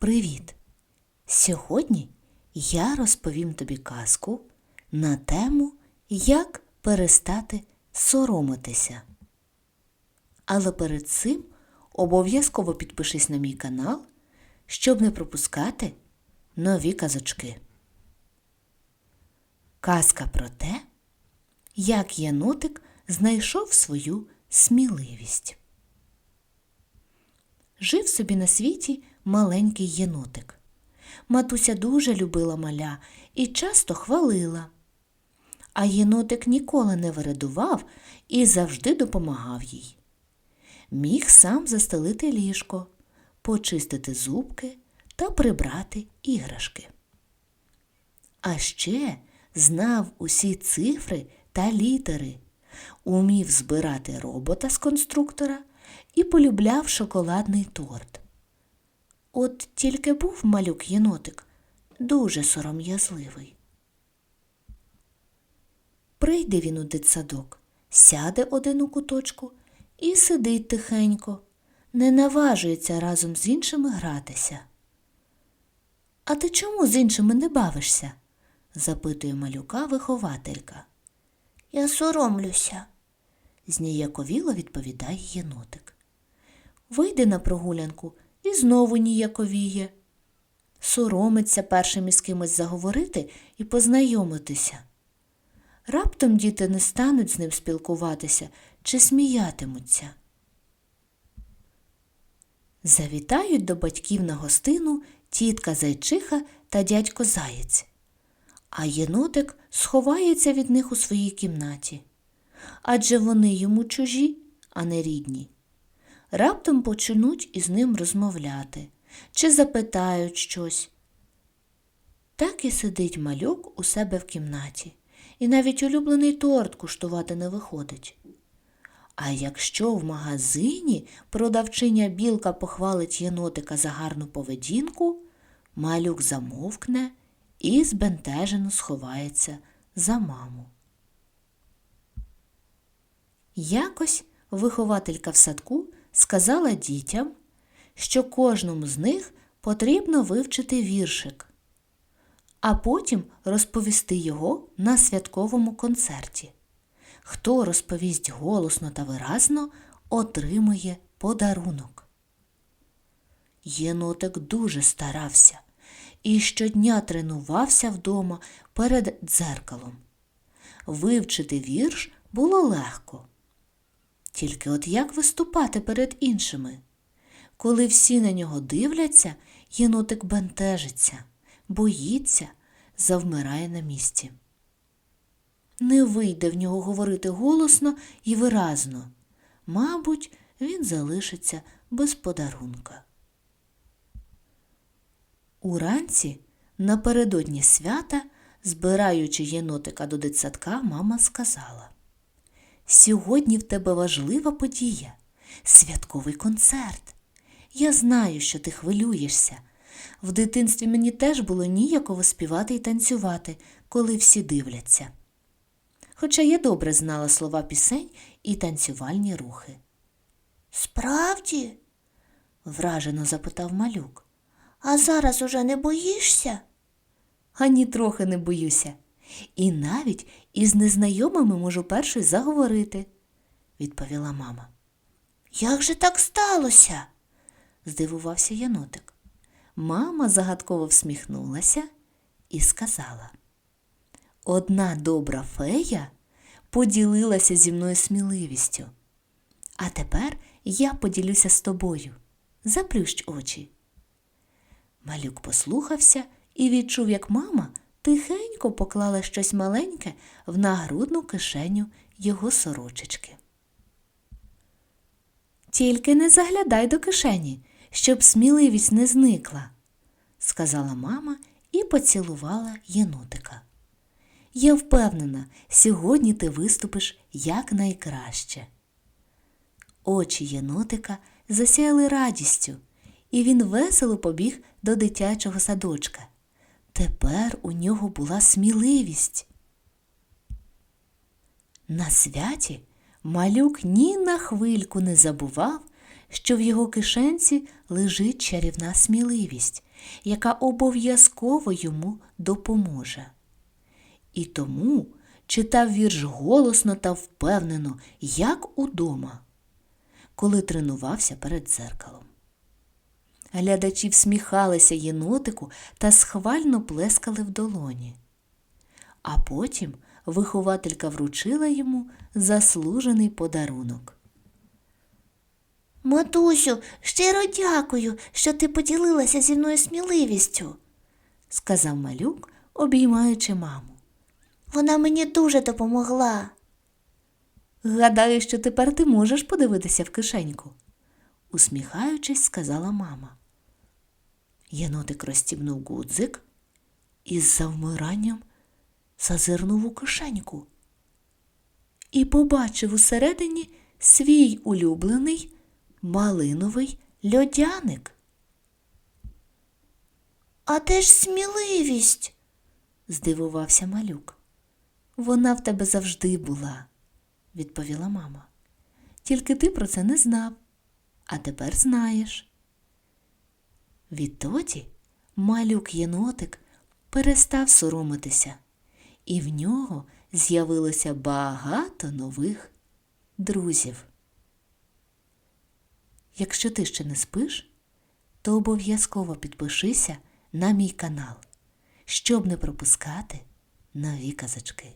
Привіт! Сьогодні я розповім тобі казку на тему Як перестати соромитися. Але перед цим обов'язково підпишись на мій канал, щоб не пропускати нові казочки. Казка про те, як єнотик знайшов свою сміливість. Жив собі на світі маленький єнотик. Матуся дуже любила маля і часто хвалила. А єнотик ніколи не вирадував і завжди допомагав їй. Міг сам застелити ліжко, почистити зубки та прибрати іграшки. А ще знав усі цифри та літери, умів збирати робота з конструктора і полюбляв шоколадний торт. От тільки був малюк єнотик дуже сором'язливий. Прийде він у дитсадок, сяде один у куточку і сидить тихенько, не наважується разом з іншими гратися. А ти чому з іншими не бавишся? запитує малюка вихователька. Я соромлюся, зніяковіло відповідає єнотик. Вийде на прогулянку знову ніяковіє. Соромиться першим із кимось заговорити і познайомитися. Раптом діти не стануть з ним спілкуватися чи сміятимуться. Завітають до батьків на гостину тітка зайчиха та дядько заєць, а єнотик сховається від них у своїй кімнаті. Адже вони йому чужі, а не рідні. Раптом почнуть із ним розмовляти чи запитають щось. Так і сидить малюк у себе в кімнаті, і навіть улюблений торт куштувати не виходить. А якщо в магазині продавчиня білка похвалить єнотика за гарну поведінку, малюк замовкне і збентежено сховається за маму. Якось вихователька в садку сказала дітям, що кожному з них потрібно вивчити віршик, а потім розповісти його на святковому концерті. Хто розповість голосно та виразно, отримує подарунок. Єнотик дуже старався і щодня тренувався вдома перед дзеркалом. Вивчити вірш було легко. Тільки от як виступати перед іншими? Коли всі на нього дивляться, єнотик бентежиться, боїться, завмирає на місці. Не вийде в нього говорити голосно і виразно. Мабуть, він залишиться без подарунка. Уранці, напередодні свята, збираючи єнотика до дитсадка, мама сказала Сьогодні в тебе важлива подія, святковий концерт. Я знаю, що ти хвилюєшся. В дитинстві мені теж було ніяково співати і танцювати, коли всі дивляться. Хоча я добре знала слова пісень і танцювальні рухи. Справді? вражено запитав малюк. А зараз уже не боїшся? Ані трохи не боюся. І навіть із незнайомими можу першою заговорити, відповіла мама. Як же так сталося? здивувався янотик. Мама загадково всміхнулася і сказала. Одна добра фея поділилася зі мною сміливістю. А тепер я поділюся з тобою. Заплющ очі. Малюк послухався і відчув, як мама тихенько поклала щось маленьке в нагрудну кишеню його сорочечки. Тільки не заглядай до кишені, щоб сміливість не зникла, сказала мама і поцілувала єнотика. Я впевнена, сьогодні ти виступиш якнайкраще. Очі єнотика засяяли радістю, і він весело побіг до дитячого садочка. Тепер у нього була сміливість. На святі малюк ні на хвильку не забував, що в його кишенці лежить чарівна сміливість, яка обов'язково йому допоможе. І тому читав вірш голосно та впевнено, як удома, коли тренувався перед дзеркалом. Глядачі всміхалися єнотику та схвально плескали в долоні. А потім вихователька вручила йому заслужений подарунок. Матусю, щиро дякую, що ти поділилася зі мною сміливістю. сказав малюк, обіймаючи маму. Вона мені дуже допомогла. Гадаю, що тепер ти можеш подивитися в кишеньку, усміхаючись, сказала мама. Єнотик розстібнув гудзик і з завмиранням зазирнув у кишеньку і побачив усередині свій улюблений малиновий льодяник. А де ж сміливість? здивувався малюк. Вона в тебе завжди була, відповіла мама. Тільки ти про це не знав, а тепер знаєш. Відтоді малюк єнотик перестав соромитися, і в нього з'явилося багато нових друзів. Якщо ти ще не спиш, то обов'язково підпишися на мій канал, щоб не пропускати нові казочки.